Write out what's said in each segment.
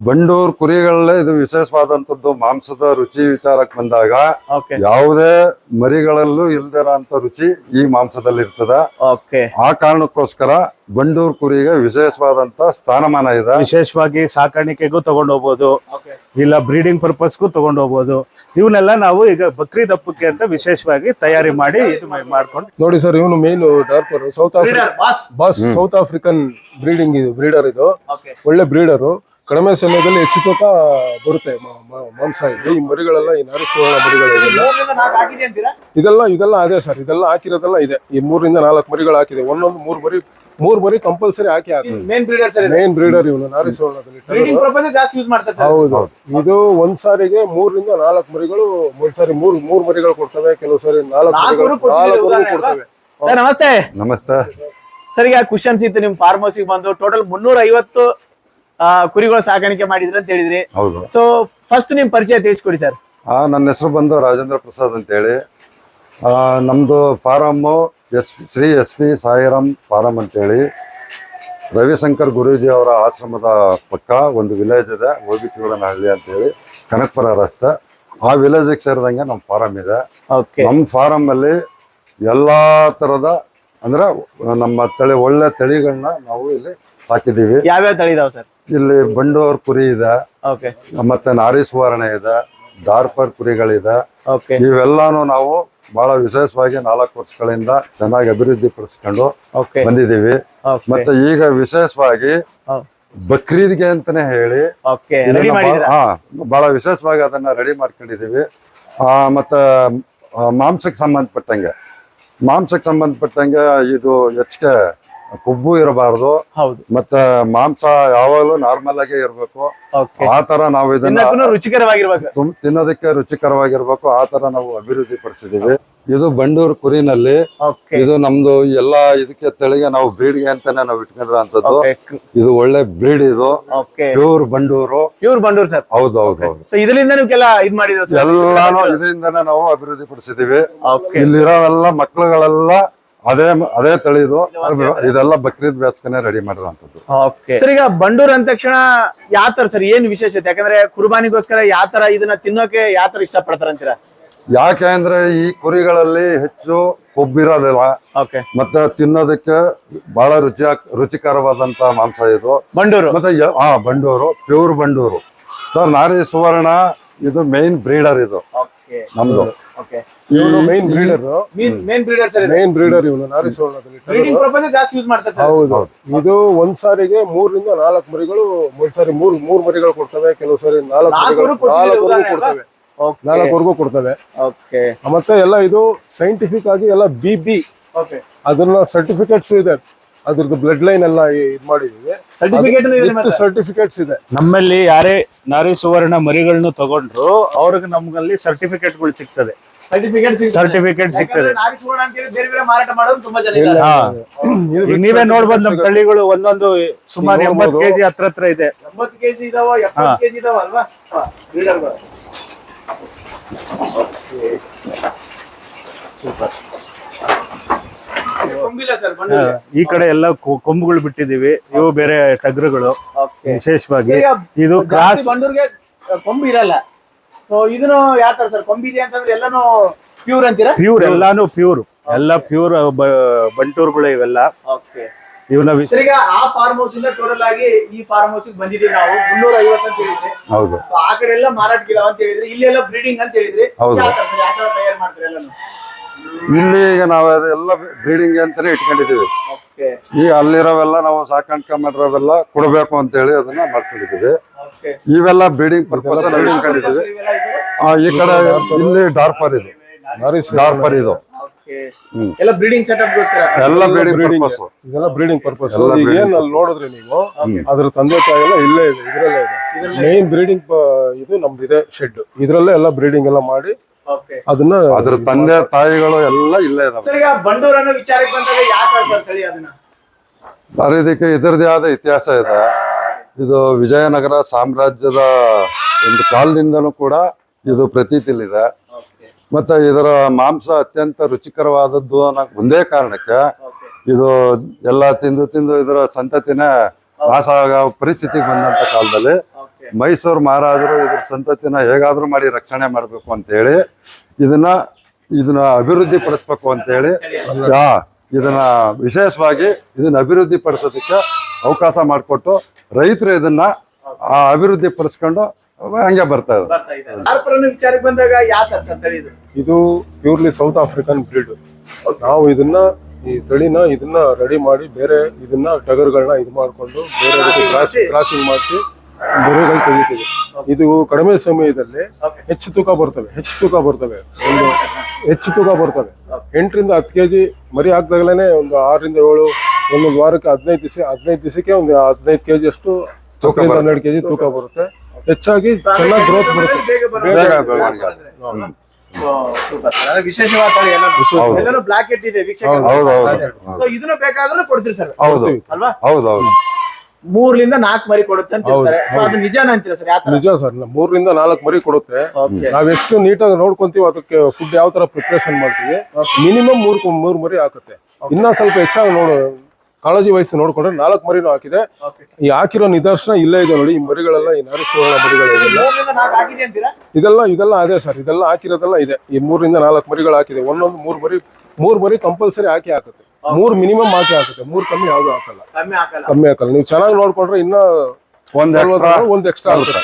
ಬಂಡೂರ್ ಕುರಿಗಳಲ್ಲೇ ಇದು ವಿಶೇಷವಾದಂತದ್ದು ಮಾಂಸದ ರುಚಿ ವಿಚಾರಕ್ಕೆ ಬಂದಾಗ ಓಕೆ ಯಾವುದೇ ಮರಿಗಳಲ್ಲೂ ಇಲ್ದಿರೋ ಅಂತ ರುಚಿ ಈ ಮಾಂಸದಲ್ಲಿ ಇರ್ತದ ಓಕೆ ಆ ಕಾರಣಕ್ಕೋಸ್ಕರ ಬಂಡೂರ್ ಕುರಿಗೆ ವಿಶೇಷವಾದಂತ ಸ್ಥಾನಮಾನ ಇದೆ. ವಿಶೇಷವಾಗಿ ಸಾಕಾಣಿಕೆಗೂ ತಗೊಂಡು ಹೋಗ್ಬೋದು ಇಲ್ಲ ಬ್ರೀಡಿಂಗ್ ಪರ್ಪಸ್ಗೂ ತಗೊಂಡು ಹೋಗ್ಬೋದು ಇವನ್ನೆಲ್ಲ ನಾವು ಈಗ ಬಕ್ರೀದ್ ದಪ್ಪಕ್ಕೆ ಅಂತ ವಿಶೇಷವಾಗಿ ತಯಾರಿ ಮಾಡಿ ಇದು ಮಾಡ್ಕೊಂಡು ನೋಡಿ ಸರ್ ಇವನು main Dorper South Africa boss South African breeding ಇದು ಬ್ರೀಡರ್ ಇದು. ಒಳ್ಳೆ ಬ್ರೀಡರು ಕಡಿಮೆ ಸಮಯದಲ್ಲಿ ಹೆಚ್ಚು ತೂಕ ಬರುತ್ತೆ ಮಾಂಸ ಇದೆ. ಈ ಮರಿಗಳೆಲ್ಲ ಈ ನಾರಿಸುವರ್ಣ ಮರಿಗಳು ಇದೆಲ್ಲ ಇದೆಲ್ಲ ಇದೆಲ್ಲ ಅದೇ ಸರ್. ಇದೆಲ್ಲ ಹಾಕಿರೋದೆಲ್ಲ ಇದೆ. ಈ ಮೂರರಿಂದ ನಾಲ್ಕು ಮರಿಗಳು ಹಾಕಿದೆ. ಒಂದೊಂದು ಮೂರು ಮರಿ ಮೂರು ಮರಿ ಕಂಪಲ್ಸರಿ ಹಾಕಿ main breeder sir main breeder ಇವನು ಸರ್? ಹೌದು. ಇದು ಒಂದ್ ಸಾರಿಗೆ ಮೂರರಿಂದ ನಾಲ್ಕು ಮರಿಗಳು ಒಂದ್ ಸಾರಿ ಮೂರ್ ಮೂರ್ ಮರಿಗಳು ಕೊಡ್ತವೆ ಕೆಲವು ಸಾರಿ ನಾಲ್ಕು ಕೊಡ್ತವೆ. ನಮಸ್ತೆ. ನಮಸ್ತೆ. ಸರಿ ಈಗ ಖುಷಿ ಅನ್ಸಿತ್ತು ನಿಮ್ ಫಾರ್ಮಸಿಗೆ ಬಂದು ಟೋಟಲ್ ಮುನ್ನೂರ ಐವತ್ತು ಕುರಿಗಳು ಸಾಕಾಣಿಕೆ ಮಾಡಿದ್ರಿ ಅಂತ ಹೇಳಿದ್ರಿ. ಹೌದು. ಸೊ ಫಸ್ಟ್ ನಿಮ್ ಪರಿಚಯ ತಿಳಿಸ್ಕೊಡಿ ಸರ್ ಆ ನನ್ನ ಹೆಸರು ಬಂದು ರಾಜೇಂದ್ರ ಪ್ರಸಾದ್ ಅಂತೇಳಿ. ಆ, ನಮ್ದು farm S Shri S P Sairam farm ಅಂತೇಳಿ. ರವಿಶಂಕರ್ ಗುರೂಜಿ ಅವರ ಆಶ್ರಮದ ಪಕ್ಕ ಒಂದು ವಿಲೇಜ್ ಇದೆ ಅಂತ ಅಂತೇಳಿ ಕನಕಪುರ ರಸ್ತೆ. ಆ ವಿಲೇಜಿಗೆ ಸೇರಿದಂಗೆ ನಮ್ಮ ಫಾರಂ ಇದೆ. ಓಕೆ ನಮ್ಮ ಫಾರಂ ಅಲ್ಲಿ ಎಲ್ಲಾ ತರದ ಅಂದ್ರೆ ನಮ್ಮ ತಳಿ ಒಳ್ಳೆ ತಳಿಗಳನ್ನ ನಾವು ಇಲ್ಲಿ ಸಾಕಿದೀವಿ ಯಾವ್ಯಾವ ತಳಿ ಇದಾವ ಸರ್ ಇಲ್ಲಿ ಬಂಡೂರ್ ಕುರಿ ಇದೆ. ಓಕೆ ಮತ್ತೆ ನಾರಿ ಸುವರ್ಣ ಇದೆ. ಡಾರ್ಪರ್ ಕುರಿಗಳಿದೆ. ಓಕೆ ಇವೆಲ್ಲಾನು ನಾವು ಬಹಳ ವಿಶೇಷವಾಗಿ ನಾಲ್ಕು ವರ್ಷಗಳಿಂದ ಚೆನ್ನಾಗಿ ಅಭಿವೃದ್ಧಿ ಪಡಿಸ್ಕೊಂಡು ಓಕೆ ಬಂದಿದ್ದೀವಿ. ಮತ್ತೆ ಈಗ ವಿಶೇಷವಾಗಿ ಬಕ್ರೀದ್ಗೆ ಅಂತಾನೆ ಹೇಳಿ ಓಕೆ ರೆಡಿ ಬಹಳ- ಹಾ ಬಹಳ ವಿಶೇಷವಾಗಿ ಅದನ್ನ ರೆಡಿ ಮಾಡ್ಕೊಂಡಿದೀವಿ ಆ, ಮತ್ತೆ ಆ, ಮಾಂಸಕ್ಕೆ ಸಂಬಂಧಪಟ್ಟಂಗೆ. ಮಾಂಸಕ್ಕೆ ಸಂಬಂಧಪಟ್ಟಂಗೆ ಇದು ಹೆಚ್ಚಿಗೆ ಕೊಬ್ಬು ಇರಬಾರದು. ಹೌದು. ಮತ್ತೆ ಮಾಂಸ ಯಾವಾಗಲೂ ನಾರ್ಮಲ್ ಆಗಿ ಇರ್ಬೇಕು. ಆ ತರ ನಾವು ಇದನ್ನ ರುಚಿಕರವಾಗಿರ್ಬೇಕು. ತಿನ್ನೋದಕ್ಕೆ ರುಚಿಕರವಾಗಿರ್ಬೇಕು. ಆ ತರ ನಾವು ಅಭಿವೃದ್ಧಿ ಪಡಿಸಿದೀವಿ ಇದು ಬಂಡೂರು ಕುರಿನಲ್ಲಿ. ಇದು ನಮ್ದು ಎಲ್ಲಾ ಇದಕ್ಕೆ ತಳಿಗೆ ನಾವು ಬ್ರೀಡ್ಗೆ ಅಂತಾನೆ ನಾವು ಇಟ್ಕೊಂಡಿರೋಂಥದ್ದು. ಇದು ಒಳ್ಳೆ ಬ್ರೀಡ್ ಇದು. Pure Bandur. Pure Bandur sir. ಹೌದು ಹೌದು ಹೌದು. ಇದರಿಂದ ಎಲ್ಲಾನು ಇದರಿಂದ ನಾವು ಅಭಿವೃದ್ಧಿ ಪಡಿಸಿದೀವಿ ಇಲ್ಲಿರೋ ಇಲ್ಲಿರೋವೆಲ್ಲ ಮಕ್ಳುಗಳೆಲ್ಲ ಅದೇ ಅದೇ ತಳಿದು ಇದೆಲ್ಲ ಬಕ್ರೀದ್ ಬೇಸ್ಕನೆ ರೆಡಿ ಮಾಡಿರೋಂಥದ್ದು ಓಕೆ ಸರ್ ಈಗ ಬಂಡೂರ್ ಅಂದ ತಕ್ಷಣ ಯಾವ ತರ ಸರ್ ಏನ್ ವಿಶೇಷತೆ? ಯಾಕಂದ್ರೆ ಕುರ್ಬಾನಿಗೋಸ್ಕರ ಯಾವ ತರ ಇದನ್ನ ತಿನ್ನೋಕೆ ಯಾವ ತರ ಇಷ್ಟಪಡ್ತಾರ ಅಂತೀರಾ? ಯಾಕೆ ಅಂದ್ರೆ ಈ ಕುರಿಗಳಲ್ಲಿ ಹೆಚ್ಚು ಕೊಬ್ಬಿರೋದಿಲ್ಲ. ಓಕೆ ಮತ್ತೆ ತಿನ್ನೋದಕ್ಕೆ ಬಹಳ ರುಚಿ ರುಚಿಕರವಾದಂತ ಮಾಂಸ ಇದು. ಬಂಡೂರು. ಮತ್ತೆ ಹಾ ಬಂಡೂರು ಪ್ಯೂರ್ ಬಂಡೂರು. ಸರ್ ನಾರಿ ಸುವರ್ಣ ಇದು ಮೇನ್ ಬ್ರೀಡರ್ ಇದು. ನಮ್ದು. ಓಕೆ ಇವನು main breeder main main breeder sir main breeder ಇವನು ನಾರಿಸುವರ್ಣದಲ್ಲಿ ಬ್ರೀಡಿಂಗ್ ಪರ್ಪಸ್ ಜಾಸ್ತಿ ಯೂಸ್ ಮಾಡ್ತಾರೆ ಸರ್. ಹೌದು. ಇದು ಒಂದ್ ಸಾರಿಗೆ ಮೂರರಿಂದ ನಾಲ್ಕು ಮರಿಗಳು ಒಂದ್ ಸಾರಿ ಮೂರ್ ಮೂರ್ ಮರಿಗಳು ಕೊಡ್ತವೆ ಕೆಲವು ಸಾರಿ ನಾಲ್ಕು ಮರಿಗಳು? ಕೊಡ್ತವೆ ಓಕೆ ನಾಲ್ಕುವರೆಗೂ ಕೊಡ್ತವೆ. ಓಕೆ ಮತ್ತೆ ಎಲ್ಲ ಇದು ಸೈಂಟಿಫಿಕ್ ಆಗಿ ಎಲ್ಲ ಬಿ ಬಿ ಓಕೆ ಅದನ್ನ ಸರ್ಟಿಫಿಕೇಟ್ಸ್ ಇದೆ. ಅದ್ರದ್ದು ಬ್ಲಡ್ ಲೈನ್ ಎಲ್ಲ ಇದು ಮಾಡಿದೀವಿ ಸರ್ಟಿಫಿಕೇಟ್ ಇದೆ ಸರ್ಟಿಫಿಕೇಟ್ಸ್ ಇದೆ. ನಮ್ಮಲ್ಲಿ ಯಾರೇ ನಾರಿ ಸುವರ್ಣ ಮರಿಗಳನ್ನು ತಗೊಂಡ್ರು ಅವ್ರಿಗೆ ನಮ್ಗಲ್ಲಿ ಸರ್ಟಿಫಿಕೇಟ್ಗಳು ಸಿಗ್ತದೆ. ಸರ್ಟಿಫಿಕೇಟ್ ಸರ್ಟಿಫಿಕೇಟ್ ಸಿಗ್ತದೆ. ನಾರಿ ಸುವರ್ಣ ಅಂತ ಹೇಳಿ ಬೇರೆ ಬೇರೆ ಮಾರಾಟ ಮಾಡೋದು ತುಂಬಾ ಜನ ಇದ್ದಾರೆ. ಹಾ. ಇದು ಈಗ ನೀವೇ ನೋಡ್ಬೋದು ನಮ್ ತಳಿಗಳು ಒಂದೊಂದು ಸುಮಾರು ಎಂಬತ್ ಎಂಬತ್ತು. ಕೆಜಿ ಹತ್ರ ಹತ್ರ ಇದೆ. ಎಂಬತ್ತು ಈ ಕಡೆ ಎಲ್ಲ ಕೊಂಬುಗಳು ಬಿಟ್ಟಿದೀವಿ ಇವು ಬೇರೆ ಟಗ್ರುಗಳು ಓಕೆ ವಿಶೇಷವಾಗಿ ಇದು ಕ್ರಾಸ್ ಕೊಂಬು ಇರಲ್ಲ. ಸೊ ಇದನ್ನು ಯಾವ ತರ ಸರ್? ಕೊಂಬಿದೆ ಅಂತಂದ್ರೆ ಎಲ್ಲಾನು ಪ್ಯೂರ್ ಅಂತೀರಾ? ಪ್ಯೂರ್ ಎಲ್ಲಾನು ಪ್ಯೂರ್ ಎಲ್ಲ ಪ್ಯೂರ್ ಬಂಟೂರ್ಗಳು ಇವೆಲ್ಲ. ಓಕೆ ಇವನ್ನ ಈಗ ಆ ಫಾರ್ಮ್ ಹೌಸ್ ಇಂದ ಟೋಟಲ್ ಆಗಿ ಈ ಫಾರ್ಮ್ ಹೌಸ್ ಬಂದಿದೀವಿ ನಾವು. ಮುನ್ನೂರ ಐವತ್ತು ಅಂತ ಹೇಳಿದ್ರೆ. ಹೌದು. ಆ ಕಡೆ ಎಲ್ಲ ಮಾರಾಟಕ್ಕಿಲ್ಲ ಅಂತ ಹೇಳಿದ್ರೆ ಇಲ್ಲೆಲ್ಲ ಬ್ರೀಡಿಂಗ್ ಅಂತ ಹೇಳಿದ್ರೆ ಯಾವ ತರ ತಯಾರು ಮಾಡ್ತಾರೆ ಎಲ್ಲಾನು? ಇಲ್ಲಿ ಈಗ ನಾವು ಅದೆಲ್ಲ ಬ್ರೀಡಿಂಗ್ ಅಂತಾನೆ ಇಟ್ಕೊಂಡಿದೀವಿ ಈಗ ಈ ಅಲ್ಲಿರೋವೆಲ್ಲ ನಾವು ಸಾಕಾಣಿಕೆ ಮಾಡಿರೋವೆಲ್ಲ ಕೊಡಬೇಕು ಅಂತ ಹೇಳಿ ಅದನ್ನ ಮಾಡ್ಕೊಂಡಿದೀವಿ ಓಕೆ ಇವೆಲ್ಲ ಬ್ರೀಡಿಂಗ್ ಪರ್ಪಸ್ ನಾವು ಇಟ್ಕೊಂಡಿದೀವಿ ಆ, ಈ ಕಡೆ ಇಲ್ಲಿ ಡಾರ್ಪರ್ ಇದು. ಡಾರ್ಪರ್ ಇದು. ಎಲ್ಲ ಬ್ರೀಡಿಂಗ್. ಪರ್ಪಸ್ ಇದೆಲ್ಲ ಬ್ರೀಡಿಂಗ್ ಪರ್ಪಸ್ ಏನ್ ಅಲ್ಲಿ ನೋಡಿದ್ರಿ ನೀವು? ಅದ್ರ ತಂದೆ ತಾಯಿ ಎಲ್ಲ ಇಲ್ಲೇ ಇದೆ ಇದ್ರಲ್ಲೇ ಇದೆ. ಮೇನ್ ಬ್ರೀಡಿಂಗ್ ಇದು. ನಮ್ದು ಇದೆ ಶೆಡ್ ಇದ್ರಲ್ಲೇ ಎಲ್ಲ ಬ್ರೀಡಿಂಗ್ ಎಲ್ಲ ಮಾಡಿ ಅದನ್ನ ಅದ್ರ ತಂದೆ ತಾಯಿಗಳು ಎಲ್ಲ ಇಲ್ಲೇ ಇದಾವೆ. ಬಂಡೂರ್ ಅನ್ನೋ ವಿಚಾರಕ್ಕೆ ಬಂದಾಗ ಯಾವ ಸರ್ ತಳಿ ಅದನ್ನ? ಆದರೆ ಇದಕ್ಕೆ ಇದರದೇ ಆದ ಇತಿಹಾಸ ಇದೆ. ಇದು ವಿಜಯನಗರ ಸಾಮ್ರಾಜ್ಯದ ಒಂದು ಕಾಲದಿಂದಲೂ ಕೂಡ ಇದು ಪ್ರತೀತಿಲಿದೆ ಓಕೆ ಮತ್ತೆ ಇದರ ಮಾಂಸ ಅತ್ಯಂತ ರುಚಿಕರವಾದದ್ದು ಅನ್ನೋ ಒಂದೇ ಕಾರಣಕ್ಕೆ ಇದು ಎಲ್ಲ ತಿಂದು ತಿಂದು ಇದರ ಸಂತತಿನೇ ನಾಶ ಆಗೋ ಪರಿಸ್ಥಿತಿಗೆ ಬಂದಂತ ಕಾಲದಲ್ಲಿ ಮೈಸೂರು ಮಹಾರಾಜರು ಇದ್ರ ಸಂತತಿನ ಹೇಗಾದ್ರೂ ಮಾಡಿ ರಕ್ಷಣೆ ಮಾಡಬೇಕು ಅಂತೇಳಿ ಇದನ್ನ ಇದನ್ನ ಅಭಿವೃದ್ಧಿ ಪಡಿಸ್ಬೇಕು ಅಂತೇಳಿ ಇದನ್ನ ವಿಶೇಷವಾಗಿ ಇದನ್ನ ಅಭಿವೃದ್ಧಿ ಪಡಿಸೋದಕ್ಕೆ ಅವಕಾಶ ಮಾಡಿಕೊಟ್ಟು ರೈತರು ಇದನ್ನ ಆ ಅಭಿವೃದ್ಧಿ ಪಡಿಸ್ಕೊಂಡು ಹಂಗೆ ಬರ್ತಾ ಇದ್ದಾರೆ. ಇದೆ ವಿಚಾರಕ್ಕೆ ಬಂದಾಗ ಯಾವ ತರ ತಳಿ ಇದು ಇದು ಪ್ಯೂರ್ಲಿ ಸೌತ್ ಆಫ್ರಿಕನ್ ಬ್ರೀಡ್ ನಾವು ಇದನ್ನ ಈ ತಳಿನ ಇದನ್ನ ರೆಡಿ ಮಾಡಿ ಬೇರೆ ಇದನ್ನ ಟಗರ್ಗಳನ್ನ ಇದು ಮಾಡಿಕೊಂಡು ಬೇರೆ ಕ್ರಾಸಿಂಗ್ ಮಾಡಿಸಿ ಮರಿಗಳು ತೆಗಿತೀವಿ. ಇದು ಕಡಿಮೆ ಸಮಯದಲ್ಲಿ ಹೆಚ್ಚು ತೂಕ ಬರ್ತವೆ ಹೆಚ್ಚು ತೂಕ ಬರ್ತವೆ. ಒಂದು ಹೆಚ್ಚು ತೂಕ ಬರ್ತವೆ. ಎಂಟರಿಂದ ಹತ್ತು ಕೆಜಿ ಮರಿ ಹಾಕ್ದಾಗಲೇ ಒಂದು ಆರರಿಂದ ಏಳು ಒಂದೊಂದು ವಾರಕ್ಕೆ ಹದಿನೈದು ದಿವಸ ಹದಿನೈದು ದಿವಸಕ್ಕೆ ಒಂದು ಹದಿನೈದು ಕೆಜಿ ಅಷ್ಟು ಹತ್ತರಿಂದ ಹನ್ನೆರಡು ಕೆಜಿ ತೂಕ ಬರುತ್ತೆ. ಹೆಚ್ಚಾಗಿ ಚೆನ್ನಾಗಿ ಗ್ರೋತ್ ಬರುತ್ತೆ. ವಿಶೇಷವಾದ ಬ್ಲಾಕ್ ಹೆಡ್ ಇದೆ ವೀಕ್ಷಕ ಹೌದು. ಹೌದು ಸೊ ಇದನ್ನ ಬೇಕಾದ್ರೆ ಕೊಡ್ತೀರಿ ಸರ್. ಹೌದು. ಅಲ್ವಾ? ಹೌದು ಹೌದು. ಮೂರ್ಲಿಂದ ನಾಲ್ಕು ಮರಿ ಕೊಡುತ್ತೆ ಅಂತ ಹೇಳ್ತಾರೆ. ಸೊ ಅದು ನಿಜಾನ ಅಂತೀರಾ ಸರ್? ಯಾವ ತರ? ನಿಜ ಸರ್ ಮೂರರಿಂದ ನಾಲ್ಕು ಮರಿ ಕೊಡುತ್ತೆ. Okay. ನಾವೆಷ್ಟು ನೀಟಾಗಿ ನೋಡ್ಕೊಂತೀವಿ ಅದಕ್ಕೆ ಫುಡ್ ಯಾವ ತರ ಪ್ರಿಪರೇಷನ್ ಮಾಡ್ತೀವಿ. ಮಿನಿಮಮ್ ಮೂರ್ ಮೂರ್ ಮರಿ ಹಾಕುತ್ತೆ. ಇನ್ನ ಸ್ವಲ್ಪ ಹೆಚ್ಚಾಗಿ ನೋಡು ಕಾಳಜಿ ವಹಿಸಿ ನೋಡ್ಕೊಂಡ್ರೆ ನಾಲ್ಕು ಮರಿನೂ ಹಾಕಿದೆ. Okay. ಈ ಹಾಕಿರೋ ನಿದರ್ಶನ ಇಲ್ಲೇ ಇದೆ ನೋಡಿ ಈ ಮರಿಗಳೆಲ್ಲ ಈ ನರಸಿಂಹ ಮರಿಗಳಿದೆ ಮೂರ್ಲಿಂದ ನಾಲ್ಕು ಆಗಿದೆ ಅಂತೀರಾ? ಇದೆಲ್ಲ ಇದೆಲ್ಲ ಅದೇ ಸರ್ ಇದೆಲ್ಲ ಹಾಕಿರೋದೆಲ್ಲ ಇದೆ. ಈ ಮೂರರಿಂದ ನಾಲ್ಕು ಮರಿಗಳು ಹಾಕಿದೆ. ಒಂದೊಂದು ಮೂರು ಮರಿ ಮೂರು ಮರಿ ಕಂಪಲ್ಸರಿ ಹಾಕಿ ಹಾಕುತ್ತೆ. ಮೂರ್ ಮಿನಿಮಮ್ ಹಾಕಿ ಹಾಕುತ್ತೆ. ಮೂರ್ ಕಮ್ಮಿ ಯಾವ್ದು ಹಾಕಲ್ಲ. ಕಮ್ಮಿ ಹಾಕಲ್ಲ. ನೀವು ಚೆನ್ನಾಗಿ ನೋಡ್ಕೊಂಡ್ರೆ ಇನ್ನ ಒಂದ್ ಎಕ್ಸ್ಟ್ರಾ ಒಂದ್ ಎಕ್ಸ್ಟ್ರಾ ಆಗುತ್ತೆ.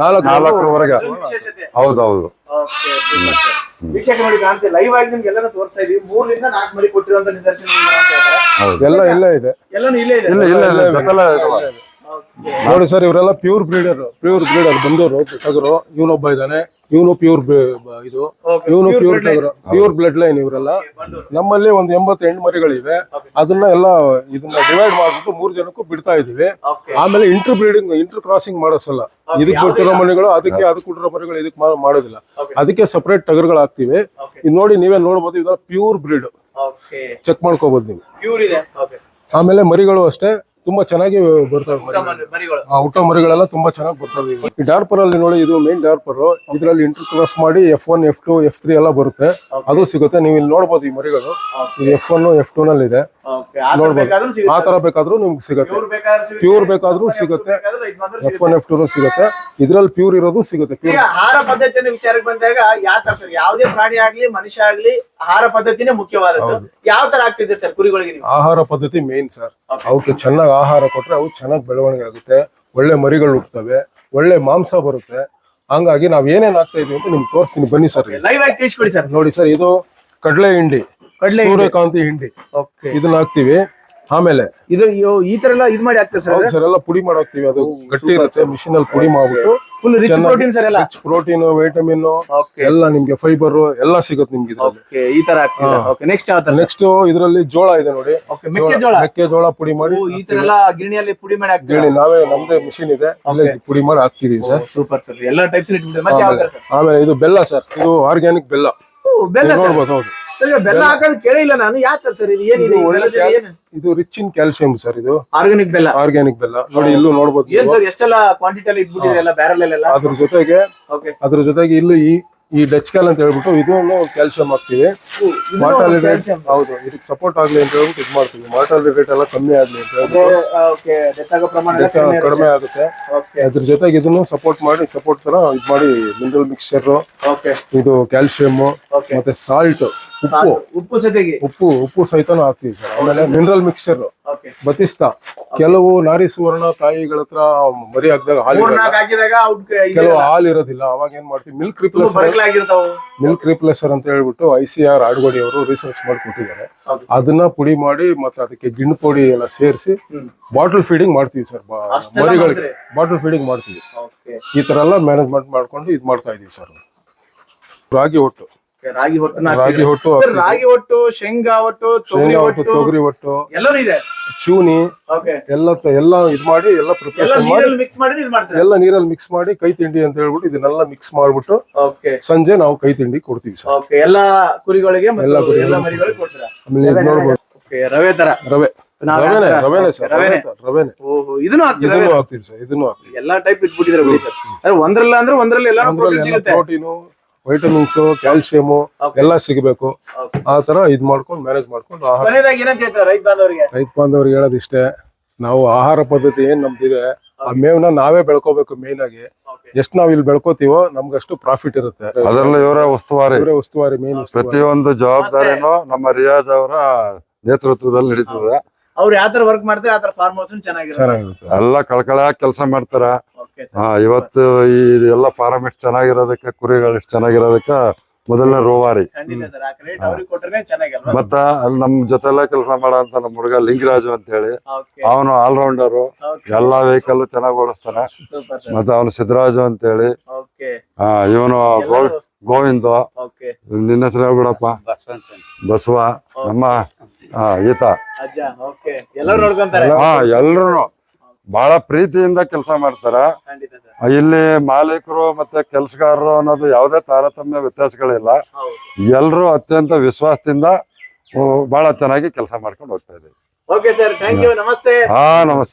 ನಾಲ್ಕು ನಾಲ್ಕರವರೆಗೆ ಅದೊಂದು ವಿಶೇಷತೆ ಹೌದು ಹೌದು Okay, super sir. ವೀಕ್ಷಕ ನೋಡಿ ಕಾಣ್ತೀವಿ ಲೈವ್ ಆಗಿ ನಿಮ್ಗೆ ಎಲ್ಲಾನು ತೋರಿಸ್ತಾ ಇದೀವಿ. ಮೂರ್ಲಿಂದ ನಾಲ್ಕು ಮರಿ ಕೊಟ್ಟಿರುವಂತ ನಿದರ್ಶನ ಅಂತ ಹೇಳ್ತಾರೆ. ಎಲ್ಲ ಇಲ್ಲೇ ಇದೆ. ಎಲ್ಲಾನು ಇಲ್ಲೇ ಇದೆ. ಇಲ್ಲ ಇಲ್ಲ ನೋಡಿ ಸರ್ ಇವರೆಲ್ಲ ಪ್ಯೂರ್ ಬ್ರೀಡರ್ ಪ್ಯೂರ್ ಬ್ರೀಡರ್ ಬಂದವರು ಟಗರು ಇವನೊಬ್ಬ ಇದ್ದಾನೆ. ಇವನು ಪ್ಯೂರ್ ಇದು. ಇವನು ಪ್ಯೂರ್ ಪ್ಯೂರ್ ಬ್ಲಡ್ ಲೈನ್ ಇವರೆಲ್ಲ. ನಮ್ಮಲ್ಲಿ ಒಂದು ಎಂಬತ್ತು ಹೆಣ್ಣು ಮರಿಗಳಿವೆ. ಅದನ್ನ ಎಲ್ಲ ಇದನ್ನ ಡಿವೈಡ್ ಮಾಡ್ಬಿಟ್ಟು ಮೂರ್ ಜನಕ್ಕೂ ಬಿಡ್ತಾ ಇದೀವಿ ಆಮೇಲೆ ಇಂಟರ್ ಬ್ರೀಡಿಂಗ್ ಇಂಟರ್ ಕ್ರಾಸಿಂಗ್ ಮಾಡಿಸಲ್ಲ. ಇದಕ್ಕೆ ಕೊಟ್ಟಿರೋ ಮರಿಗಳು ಅದಕ್ಕೆ ಅದಕ್ಕೆ ಕೊಟ್ಟಿರೋ ಮರಿಗಳು ಇದಕ್ಕೆ ಮಾಡೋದಿಲ್ಲ. ಅದಕ್ಕೆ ಸಪರೇಟ್ ಟಗರ್ಗಳು ಹಾಕ್ತಿವಿ. ಇದು ನೋಡಿ ನೀವೇ ನೋಡ್ಬೋದು ಇದೆಲ್ಲ ಪ್ಯೂರ್ ಬ್ರೀಡ್. ಚೆಕ್ ಮಾಡ್ಕೋಬಹುದು ನೀವು. ಆಮೇಲೆ ಮರಿಗಳು ಅಷ್ಟೇ. ತುಂಬಾ ಚೆನ್ನಾಗಿ ಬರ್ತವೆ ಊಟ ಮರಿಗಳೆಲ್ಲ ತುಂಬಾ ಚೆನ್ನಾಗಿ ಬರ್ತವೆ ಈಗ. ಈ ಡಾರ್ಪರ್ ಅಲ್ಲಿ ನೋಡಿ ಇದು ಮೇನ್ ಡಾರ್ಪರ್ ಇದರಲ್ಲಿ ಇಂಟರ್ ಕ್ರಾಸ್ ಮಾಡಿ F one F two F three ಎಲ್ಲ ಬರುತ್ತೆ. ಅದು ಸಿಗುತ್ತೆ. ನೀವು ಇಲ್ಲಿ ನೋಡಬಹುದು ಈ ಮರಿಗಳು. ಇದು ಎಫ್ ಒನ್ ಎಫ್ ಟೂ ನಲ್ಲಿ ಇದೆ. ಆ ತರ ಬೇಕಾದ್ರೂ ನಿಮ್ಗೆ ಸಿಗುತ್ತೆ. ಪ್ಯೂರ್ ಬೇಕಾದ್ರೂ ಸಿಗುತ್ತೆ. ಎಫ್ ಒನ್ ಎಫ್ ಟೂ ಸಿಗುತ್ತೆ. ಇದ್ರಲ್ಲಿ ಪ್ಯೂರ್ ಇರೋದು ಸಿಗುತ್ತೆ. ಪ್ಯೂರ್. ಆಹಾರ ಪದ್ಧತಿ ವಿಚಾರಕ್ಕೆ ಬಂದಾಗ ಯಾವ ತರ ಸರ್? ಯಾವುದೇ ಪ್ರಾಣಿ ಆಗ್ಲಿ ಮನುಷ್ಯ ಆಗ್ಲಿ ಆಹಾರ ಪದ್ಧತಿನೇ ಮುಖ್ಯವಾದ ಯಾವ ತರ ಆಗ್ತಿದೆ ಸರ್ ಕುರಿಗಳಿಗೆ ಆಹಾರ ಪದ್ಧತಿ ಮೇನ್ ಸರ್. ಅವಕ್ಕೆ ಚೆನ್ನಾಗಿ ಆಹಾರ ಕೊಟ್ರೆ ಅವು ಚೆನ್ನಾಗಿ ಬೆಳವಣಿಗೆ ಆಗುತ್ತೆ ಒಳ್ಳೆ ಮರಿಗಳು ಹುಟ್ಟುತ್ತವೆ ಒಳ್ಳೆ ಮಾಂಸ ಬರುತ್ತೆ. ಹಂಗಾಗಿ ನಾವ್ ಏನೇನ್ ಆಗ್ತಾ ಇದೀವಿ ಅಂತ ನಿಮ್ಗೆ ತೋರಿಸ್ತೀನಿ. ಬನ್ನಿ ಸರ್ ಲೈವ್ ಆಗಿ ತಿಳಿಸ್ಕೊಡಿ ಸರ್. ನೋಡಿ ಸರ್ ಇದು ಕಡಲೆ ಹಿಂಡಿ ಕಡಲೆ ಹಿಂಡಿ. ಸೂರ್ಯಕಾಂತಿ ಹಿಂಡಿ. ಓಕೆ ಇದನ್ನ ಹಾಕ್ತಿವಿ. ಆಮೇಲೆ ಇದು ಈ ತರ ಎಲ್ಲ ಇದು ಮಾಡಿ ಹಾಕ್ತಾರೆ ಸರ್? ಸರ್ ಎಲ್ಲ ಪುಡಿ ಮಾಡಿ ಹಾಕ್ತಿವಿ. ಅದು ಗಟ್ಟಿ ಇರುತ್ತೆ ಮಿಷಿನ್ ಅಲ್ಲಿ ಪುಡಿ ಮಾಡ್ಬಿಟ್ಟು ಫುಲ್ ರಿಚ್ ಪ್ರೋಟೀನ್ ಸರ್ ಎಲ್ಲ. ರಿಚ್ ಪ್ರೋಟೀನ್ ವಿಟಮಿನ್ ಎಲ್ಲ ನಿಮ್ಗೆ ಫೈಬರ್ ಎಲ್ಲ ಸಿಗುತ್ತೆ ನಿಮ್ಗೆ ಓಕೆ ಈ ತರ ಓಕೆ ನೆಕ್ಸ್ಟ್ ಯಾವ ತರ ನೆಕ್ಸ್ಟ್ ಇದರಲ್ಲಿ ಜೋಳ ಇದೆ ನೋಡಿ. ಓಕೆ ಮೆಕ್ಕೆಜೋಳ ಮೆಕ್ಕೆಜೋಳ ಪುಡಿ ಮಾಡಿ ಈ ತರ ಎಲ್ಲ ಗಿರಣಿಯಲ್ಲಿ ಪುಡಿ ಮಾಡಿ ಆಗ್ತದೆ ಹೇಳಿ ನಾವೇ ನಮ್ದೇ ಮಿಷಿನ್ ಇದೆ. ಅಲ್ಲೇ ಪುಡಿ ಮಾಡಿ ಹಾಕ್ತಿವಿ ಸರ್. Super sir. ಎಲ್ಲ ಟೈಪ್ಸ್ ಇಟ್ಬಿಟ್ಟಿದೆ ಮತ್ತೆ ಯಾವ ತರ ಸರ್? ಆಮೇಲೆ ಇದು ಬೆಲ್ಲ ಸರ್. ಇದು ಆರ್ಗ್ಯಾನಿಕ್ ಬೆಲ್ಲ. ಬೆಲ್ಲ ನೋಡ್ಬೋದು ಹೌದು. ಸರ್ ಬೆಲ್ಲ ಹಾಕೋದು ಕೇಳಿಲ್ಲ ನಾನು. ಯಾವ ತರ ಸರ್? ಇದು ಏನಿದೆ? ಬೆಲ್ಲದಲ್ಲಿ ಏನು ಇದು ರಿಚ್ ಇನ್ ಕ್ಯಾಲ್ಸಿಯಂ ಸರ್ ಇದು. ಆರ್ಗಾನಿಕ್ ಬೆಲ್ಲ. ಆರ್ಗ್ಯಾನಿಕ್ ಬೆಲ್ಲ. ನೋಡಿ ಇಲ್ಲೂ ನೋಡ್ಬೋದು ಏನ್ ಸರ್ ಎಷ್ಟೆಲ್ಲ ಕ್ವಾಂಟಿಟಿ ಅಲ್ಲಿ ಇಟ್ಬಿಟ್ಟಿದೆ ಎಲ್ಲ ಬ್ಯಾರಲ್ ಅಲ್ಲೆಲ್ಲ? ಅದ್ರ ಜೊತೆಗೆ ಅದ್ರ ಜೊತೆಗೆ ಇಲ್ಲಿ ಈ ಈ ಡಚ್ ಕ್ಯಾಲ್ ಅಂತ ಹೇಳ್ಬಿಟ್ಟು ಇದನ್ನು ಕ್ಯಾಲ್ಸಿಯಂ ಹಾಕ್ತೀವಿ. ಮಾರ್ಟಾಲಿ ರೇಟ್ ಹೌದು ಇದಕ್ಕೆ ಸಪೋರ್ಟ್ ಆಗ್ಲಿ ಅಂತ ಹೇಳ್ಬಿಟ್ಟು ಇದು ಮಾಡ್ತೀವಿ. ಮಾರ್ಟಾಲಿ ರೇಟ್ ಎಲ್ಲ ಕಮ್ಮಿ ಆಗ್ಲಿ ಅಂತ ಹೇಳ್ಬಿಟ್ಟು. ಕಡಿಮೆ ಆಗುತ್ತೆ. ಅದ್ರ ಜೊತೆಗೆ ಇದನ್ನು ಸಪೋರ್ಟ್ ಮಾಡಿ ಸಪೋರ್ಟ್ ತರ ಇದು ಮಾಡಿ ಮಿನರಲ್ ಮಿಕ್ಸ್ಚರ್ ಓಕೆ. ಇದು ಕ್ಯಾಲ್ಸಿಯಂ ಮತ್ತೆ ಸಾಲ್ಟ್ ಉಪ್ಪು. ಉಪ್ಪು ಸಹಿತ ಉಪ್ಪು ಉಪ್ಪು ಸಹಿತ ಹಾಕ್ತೀವಿ ಸರ್. ಆಮೇಲೆ ಮಿನರಲ್ ಮಿಕ್ಸ್ಚರ್ ಬತಿಸ್ತಾ. ಕೆಲವು ನಾರಿ ಸುವರ್ಣ ತಾಯಿಗಳ ಹತ್ರ ಮರಿ ಹಾಕಿದಾಗ ಹಾಲು ಕೆಲವು ಹಾಲು ಇರೋದಿಲ್ಲ ಅವಾಗ ಏನ್ ಮಾಡ್ತೀವಿ? ಮಿಲ್ಕ್ ರಿಪ್ಲೇಸರ್ ಮಿಲ್ಕ್ ರಿಪ್ಲೇಸರ್ ಅಂತ ಹೇಳ್ಬಿಟ್ಟು ಐ ಸಿ ಆರ್ ಆಡ್ಗೋಡಿ ಅವರು ರಿಸರ್ಚ್ ಮಾಡಿ ಕೊಟ್ಟಿದ್ದಾರೆ ಅದನ್ನ ಪುಡಿ ಮಾಡಿ ಮತ್ತೆ ಅದಕ್ಕೆ ಗಿಣ್ಣು ಪುಡಿ ಎಲ್ಲ ಸೇರಿಸಿ ಬಾಟಲ್ ಫೀಡಿಂಗ್ ಮಾಡ್ತೀವಿ ಸರ್. ಮರಿಗಳಿಗೆ. ಬಾಟಲ್ ಫೀಡಿಂಗ್ ಮಾಡ್ತೀವಿ. ಈ ತರ ಎಲ್ಲ ಮ್ಯಾನೇಜ್ಮೆಂಟ್ ಮಾಡ್ಕೊಂಡು ಇದು ಮಾಡ್ತಾ ಇದೀವಿ ಸರ್. ರಾಗಿ ಒಟ್ಟು. ರಾಗಿ ಹೊಟ್ಟು ರಾಗಿ ಹೊಟ್ಟು ಸರ್ ರಾಗಿ ಹೊಟ್ಟು ಶೇಂಗಾ ಹೊಟ್ಟು ತೊಗರಿ ಶೇಂಗಾ ಒಟ್ಟು ಹೊಟ್ಟು ತೊಗರಿ ಹೊಟ್ಟು ಎಲ್ಲರೂ ಇದೆ. ಚೂನಿ ಓಕೆ. ಎಲ್ಲ ಎಲ್ಲ ಇದು ಮಾಡಿ ಎಲ್ಲ ಎಲ್ಲ ಪ್ರಿಪರೇಷನ್ ಮಾಡಿ ನೀರಲ್ಲಿ ಮಿಕ್ಸ್ ಮಾಡಿ ಇದು ಮಾಡ್ತಾರೆ. ಎಲ್ಲ ನೀರಲ್ಲಿ ಮಿಕ್ಸ್ ಮಾಡಿ ಕೈ ತಿಂಡಿ ಅಂತ ಹೇಳ್ಬಿಟ್ಟು ಇದನ್ನೆಲ್ಲ ಮಿಕ್ಸ್ ಮಾಡ್ಬಿಟ್ಟು ಓಕೆ. ಸಂಜೆ ನಾವು ಕೈ ತಿಂಡಿ ಕೊಡ್ತೀವಿ ಸರ್. ಓಕೆ ಎಲ್ಲಾ ಕುರಿಗಳಿಗೆ ಮತ್ತು ಎಲ್ಲ ಕುರಿ- ಎಲ್ಲ ಮರಿಗಳಿಗೆ ಕೊಡ್ತೀರಾ? ಆಮೇಲೆ ಇದು ನೋಡ್ಬೋದು. ಓಕೆ ರವೆ ತರ. ರವೆ. ನಾವು ರವೆನೆ ಯಾವ ರವೆನೆ ಸರ್ ರವೆನೆ. ರವೆನೆ. ಓಹೋ ಇದನ್ನು ಹಾಕ್ತೀರಾ ಇದನ್ನು ಹಾಕ್ತೀವಿ ಸರ್ ಇದನ್ನು ಹಾಕ್ತೀವಿ. ಎಲ್ಲಾ ಟೈಪ್ ಇಟ್ಬಿಟ್ಟಿದ್ರೆ ಬಿಡಿ ಸರ್. ಅಂದ್ರೆ ಒಂದ್ರಲ್ಲ ಅಂದ್ರೆ ಒಂದ್ರಲ್ಲಿ ಎಲ್ಲ ಪ್ರೋಟೀನ್ ಸಿಗುತ್ತೆ ಪ್ರೋಟೀನು ವೈಟಮಿನ್ಸ್ ಕ್ಯಾಲ್ಸಿಯಂ ಎಲ್ಲ ಸಿಗಬೇಕು. ಆ ತರ ಇದ್ ಮಾಡ್ಕೊಂಡು ಮ್ಯಾನೇಜ್ ಮಾಡ್ಕೊಂಡು ಆಹಾರ ಏನಂತ ಹೇಳ್ತಾರೆ ರೈತ ಬಾಂಧವರಿಗೆ? ರೈತ ಬಾಂಧವ್ರಿಗೆ ಹೇಳೋದಿಷ್ಟೇ ನಾವು ಆಹಾರ ಪದ್ಧತಿ ಏನ್ ನಮ್ದಿದೆ ಆ ಮೇವ್ನ ನಾವೇ ಬೆಳ್ಕೋಬೇಕು ಮೇನ್ ಆಗಿ. ಎಷ್ಟು ನಾವ್ ಇಲ್ಲಿ ಬೆಳ್ಕೋತೀವೋ ನಮ್ಗಷ್ಟು ಪ್ರಾಫಿಟ್ ಇರುತ್ತೆ. ಅದೆಲ್ಲ ಇವರೇ ಉಸ್ತುವಾರಿ. ಇವರೇ ಉಸ್ತುವಾರಿ ಮೇನ್ ಪ್ರತಿಯೊಂದು ಜವಾಬ್ದಾರಿನೂ ನಮ್ಮ ರಿಯಾಜ್ ಅವರ ನೇತೃತ್ವದಲ್ಲಿ ನಡೀತದೆ. ಅವ್ರು ಯಾವ ತರ ವರ್ಕ್ ಮಾಡ್ತಾರೆ ಆ ತರ ಫಾರ್ಮ್ ಹೌಸ್ ಚೆನ್ನಾಗಿರುತ್ತೆ. ಎಲ್ಲ ಕಳ್ಕಳ ಕೆಲಸ ಮಾಡ್ತಾರ. ಓಕೆ ಹಾ ಇವತ್ತು ಈ ಎಲ್ಲ ಫಾರಂ ಎಷ್ಟು ಚೆನ್ನಾಗಿರೋದಕ್ಕೆ ಕುರಿಗಳು ಎಷ್ಟು ಚೆನ್ನಾಗಿರೋದಕ್ಕೆ ಮೊದಲನೇ ರೋವಾರಿ. ಖಂಡಿತ ಸರ್ ಆ ಕ್ರೆಡಿಟ್ ಅವ್ರಿಗೆ ಕೊಟ್ರೆ ಚೆನ್ನಾಗಲ್ವಾ? ಮತ್ತ ಅಲ್ಲಿ ನಮ್ ಜೊತೆಲ್ಲ ಕೆಲಸ ಮಾಡೋಂತ ನಮ್ಮ ಹುಡುಗ ಲಿಂಗರಾಜು ಅಂತ ಹೇಳಿ ಓಕೆ ಅವನು ಆಲ್ರೌಂಡರ್ ಎಲ್ಲಾ ವೆಹಿಕಲ್ ಚೆನ್ನಾಗಿ ಓಡಿಸ್ತಾನೆ. ಸೂಪರ್ ಸರ್ ಮತ್ತೆ ಅವನು ಸಿದ್ದರಾಜು ಅಂತ ಹೇಳಿ ಓಕೆ ಆ ಇವನು ಗೋವಿಂದ. ಓಕೆ ನಿನ್ನ ಹೆಸರು ಹೇಳ್ಬಿಡಪ್ಪ. ಬಸವ. ನಮ್ಮ ಈತ. ಎಲ್ಲರೂ ನೋಡ್ಕೊಂತಾರೆ? ಹಾ ಎಲ್ರು. ಬಹಳ ಪ್ರೀತಿಯಿಂದ ಕೆಲಸ ಮಾಡ್ತಾರ. ಇಲ್ಲಿ ಮಾಲೀಕರು ಮತ್ತೆ ಕೆಲಸಗಾರರು ಅನ್ನೋದು ಯಾವುದೇ ತಾರತಮ್ಯ ವ್ಯತ್ಯಾಸಗಳಿಲ್ಲ. ಎಲ್ರು ಅತ್ಯಂತ ವಿಶ್ವಾಸದಿಂದ ಬಹಳ ಚೆನ್ನಾಗಿ ಕೆಲಸ ಮಾಡ್ಕೊಂಡು ಹೋಗ್ತಾ ಇದ್ದೀವಿ. ಓಕೆ ಸರ್ ಥ್ಯಾಂಕ್ ಯು ನಮಸ್ತೆ. ಹಾ ನಮಸ್ತೆ.